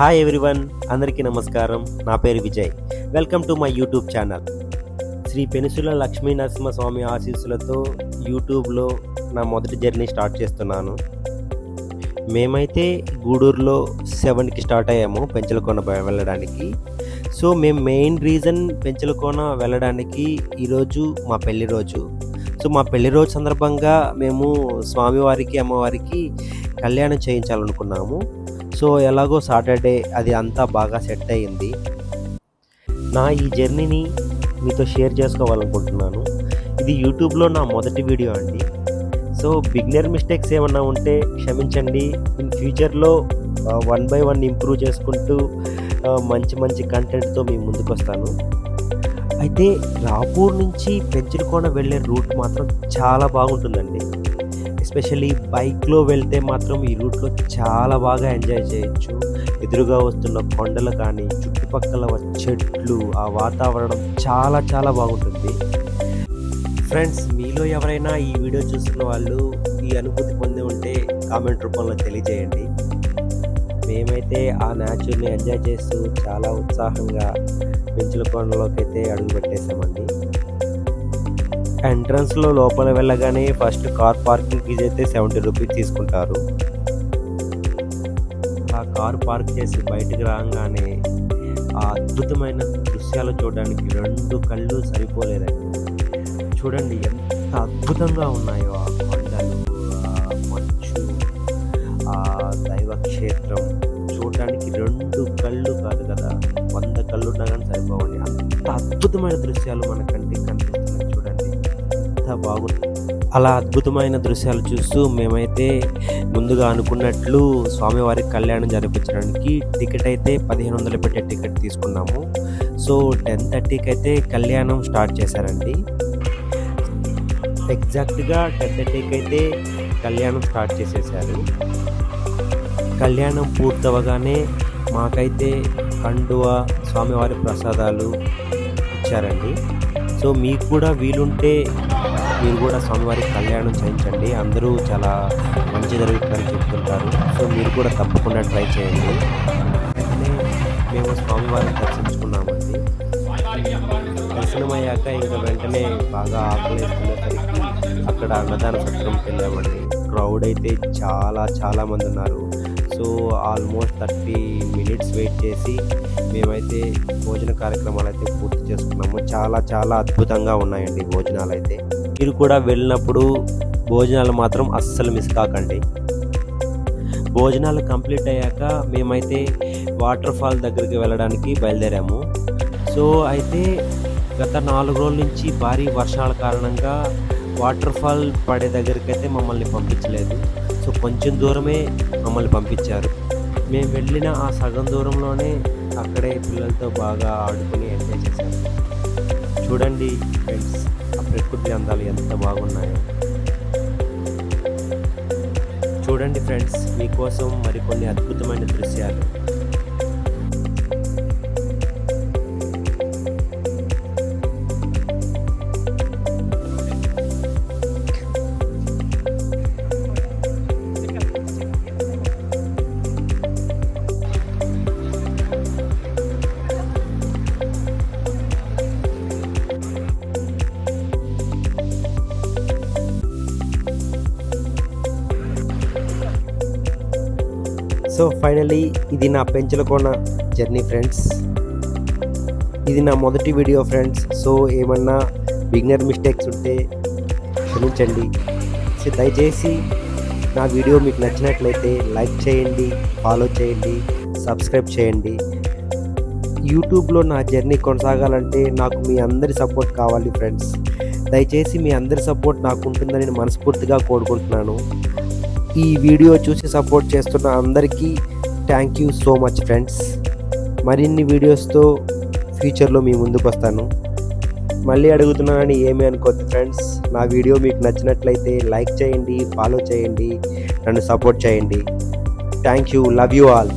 Hi everyone అందరికీ నమస్కారం. నా పేరు Vijay. Welcome to my YouTube channel Sri Penusula Lakshmi Narasimhaswamy ఆశీస్సులతో యూట్యూబ్లో నా మొదటి జర్నీ స్టార్ట్ చేస్తున్నాను. మేమైతే గూడూరులో సెవెన్కి స్టార్ట్ అయ్యాము పెంచలకోన వెళ్ళడానికి. సో మేము మెయిన్ రీజన్ పెంచలకోన వెళ్ళడానికి ఈరోజు మా పెళ్ళి రోజు. సో మా పెళ్ళి రోజు సందర్భంగా మేము స్వామివారికి అమ్మవారికి కళ్యాణం చేయించాలనుకున్నాము. సో ఎలాగో సాటర్డే అది అంతా బాగా సెట్ అయ్యింది. నా ఈ జర్నీని మీతో షేర్ చేసుకోవాలనుకుంటున్నాను. ఇది యూట్యూబ్లో నా మొదటి వీడియో అండి. సో బిగినర్ మిస్టేక్స్ ఏమన్నా ఉంటే క్షమించండి. ఇన్ ఫ్యూచర్లో వన్ బై వన్ ఇంప్రూవ్ చేసుకుంటూ మంచి మంచి కంటెంట్తో మీ ముందుకు వస్తాను అయితే రాపూర్ నుంచి పెంచులకోన వెళ్ళే రూట్ మాత్రం చాలా బాగుంటుందండి. ఎస్పెషల్లీ బైక్లో వెళ్తే మాత్రం ఈ రూట్లో చాలా బాగా ఎంజాయ్ చేయొచ్చు. ఎదురుగా వస్తున్న కొండలు కానీ చుట్టుపక్కల చెట్లు ఆ వాతావరణం చాలా చాలా బాగుంటుంది. ఫ్రెండ్స్ మీలో ఎవరైనా ఈ వీడియో చూస్తున్న వాళ్ళు ఈ అనుభూతి పొంది ఉంటే కామెంట్ రూపంలో తెలియజేయండి. మేమైతే ఆ న్యాచురల్ని ఎంజాయ్ చేస్తూ చాలా ఉత్సాహంగా పెంచుల కొండలోకి అయితే అడుగు పెట్టేశామండి ఎంట్రన్స్లో లోపల వెళ్ళగానే ఫస్ట్ కార్ పార్కింగ్ ఫీజ్ అయితే సెవెంటీ రూపీస్ తీసుకుంటారు. ఆ కార్ పార్క్ చేసి బయటకు రాగానే ఆ అద్భుతమైన దృశ్యాలు చూడడానికి రెండు కళ్ళు సరిపోలేదండి. చూడండి ఎంత అద్భుతంగా ఉన్నాయో ఆ కొండలు ఆ మంచు ఆ దైవ క్షేత్రం చూడడానికి రెండు కళ్ళు కాదు కదా వంద కళ్ళు ఉన్నా కానీ సరిపోవండి. అంత అద్భుతమైన దృశ్యాలు మనకు ఎంత బాగుంది. అలా అద్భుతమైన దృశ్యాలు చూస్తూ మేమైతే ముందుగా అనుకున్నట్లు స్వామివారి కళ్యాణం జరిపించడానికి టికెట్ అయితే పదిహేను వందలు పెట్టే టికెట్ తీసుకున్నాము. సో టెన్ థర్టీకి అయితే కళ్యాణం స్టార్ట్ చేశారండి. ఎగ్జాక్ట్గా టెన్ థర్టీకి అయితే కళ్యాణం స్టార్ట్ చేసేసారు. కళ్యాణం పూర్తవగానే మాకైతే కండువ స్వామివారి ప్రసాదాలు ఇచ్చారండి. సో మీకు కూడా వీలుంటే మీరు కూడా స్వామివారి కళ్యాణం చేయించండి. అందరూ చాలా మంచి జరుగుతుందని చెప్తుంటారు. సో మీరు కూడా తప్పకుండా ట్రై చేయండి. వెంటనే మేము స్వామివారిని దర్శించుకున్నామండి. దర్శనం అయ్యాక ఇంకా వెంటనే బాగా ఆకలేసుకునేసరికి అక్కడ అన్నదాన సత్రంకి వెళ్ళామండి. క్రౌడ్ అయితే చాలా చాలా మంది ఉన్నారు. So almost thirty minutes wait చేసి మేమైతే భోజన కార్యక్రమాలు అయితే పూర్తి చేసుకున్నాము. చాలా చాలా అద్భుతంగా ఉన్నాయండి భోజనాలు అయితే మీరు కూడా వెళ్ళినప్పుడు భోజనాలు మాత్రం అస్సలు మిస్ కాకండి. భోజనాలు కంప్లీట్ అయ్యాక మేమైతే వాటర్ ఫాల్ దగ్గరికి వెళ్ళడానికి బయలుదేరాము. సో అయితే గత నాలుగు రోజుల నుంచి భారీ వర్షాల కారణంగా వాటర్ ఫాల్ పడే దగ్గరికి అయితే మమ్మల్ని పంపించలేదు. సో కొంచెం దూరమే మమ్మల్ని పంపించారు. మేము వెళ్ళిన ఆ సగం దూరంలోనే అక్కడే పిల్లలతో బాగా ఆడుకుని ఎంజాయ్ చేశాము. చూడండి ఫ్రెండ్స్. ప్రకృతి అందాలు ఎంత బాగున్నాయో. చూడండి ఫ్రెండ్స్ మీకోసం మరికొన్ని అద్భుతమైన దృశ్యాలు. సో ఫైనలీ ఇది నా పెంచలకోన జర్నీ ఫ్రెండ్స్ ఇది నా మొదటి వీడియో ఫ్రెండ్స్ సో ఏమన్నా బిగినర్ మిస్టేక్స్ ఉంటే క్షమించండి. సో దయచేసి నా వీడియో మీకు నచ్చినట్లయితే లైక్ చేయండి ఫాలో చేయండి సబ్స్క్రైబ్ చేయండి. యూట్యూబ్లో నా జర్నీ కొనసాగాలంటే నాకు మీ అందరి సపోర్ట్ కావాలి ఫ్రెండ్స్ దయచేసి మీ అందరి సపోర్ట్ నాకు ఉంటుందని నేను మనస్ఫూర్తిగా కోరుకుంటున్నాను. ఈ వీడియో చూసి సపోర్ట్ చేస్తున్న అందరికీ thank you so much friends మరిన్ని వీడియోస్తో ఫ్యూచర్లో మీ ముందుకు వస్తాను. మళ్ళీ అడుగుతున్నానని ఏమీ అనుకోవద్దు ఫ్రెండ్స్ నా వీడియో మీకు నచ్చినట్లయితే లైక్ చేయండి ఫాలో చేయండి నన్ను సపోర్ట్ చేయండి. Thank you love you all